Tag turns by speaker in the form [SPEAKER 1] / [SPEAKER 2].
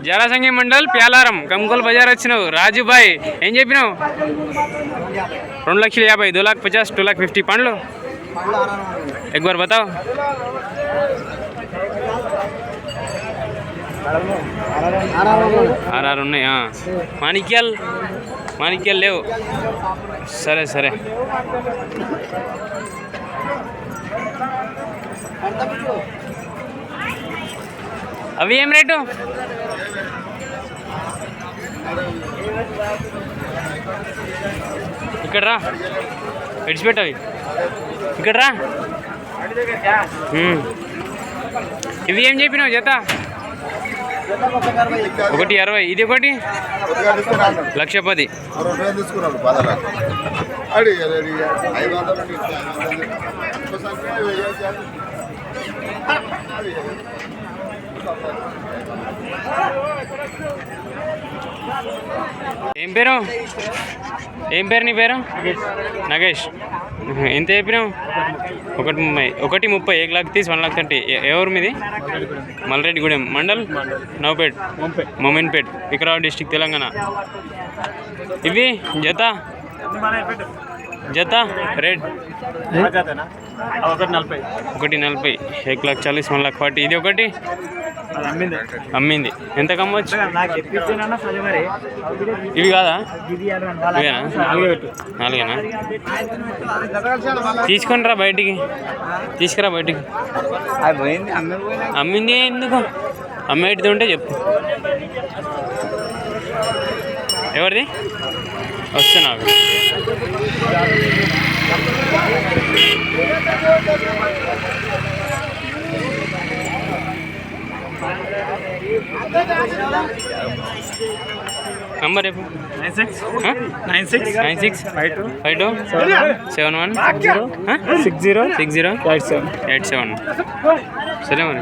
[SPEAKER 1] జలసంగి మండల్ ప్యాలారం కంకోల్ బజార్ వచ్చినావు రాజుబాయ్ ఏం చెప్పినావు రెండు లక్షల యాభై దో లాక్ పచాస్ టూ లాక్ ఫిఫ్టీ పండ్లు एक बार बताओ ఆర్ఆర్ ఉన్నాయి ఆ. మాణిక్యాల్ మాణిక్యాలు లేవు సరే సరే అవి ఏం రేటు ఇక్కడ రా. విడిచిపెట్టు అవి ఇక్కడ రా. ఇవి ఏం చెప్పినావు జత? ఒకటి అరవై. ఇది ఒకటి? లక్ష పది ఏం పేరు? ఏం పేరు నీ పేరు? నగేష్. ఎంత చెప్పినావు? ఒకటి ముప్పై ఒకటి ముప్పై ఏక్ లాక్ తీసి వన్ లాక్ థర్టీ. ఎవరు మీది? మల్రెడ్డిగూడెం. మండల్? నవ్పేట్. మొమిన్పేట్ వికారాబాద్ డిస్టిక్ తెలంగాణ. ఇవి? జత? జత? రేట్
[SPEAKER 2] ఒకటి నలభై.
[SPEAKER 1] ఒకటి నలభై. ఏక్ లాక్ చాలీస్ వన్ లాక్ ఫార్టీ. ఇది ఒకటి?
[SPEAKER 2] అమ్మింది.
[SPEAKER 1] అమ్మింది. ఎంత కమ్మొచ్చు ఇవి కాదా? ఇవేనా? నాలుగేనా? తీసుకొని రా బయటికి. తీసుకురా బయటికి. అమ్మింది ఎందుకు? అమ్మేటిది ఉంటే చెప్పు. ఎవరిది? వస్తున్నా నంబర్ రేపు
[SPEAKER 2] nine six nine six
[SPEAKER 1] nine six
[SPEAKER 2] five two
[SPEAKER 1] five two seven one
[SPEAKER 2] zero six zero
[SPEAKER 1] six zero
[SPEAKER 2] eight seven
[SPEAKER 1] eight seven సరే మరి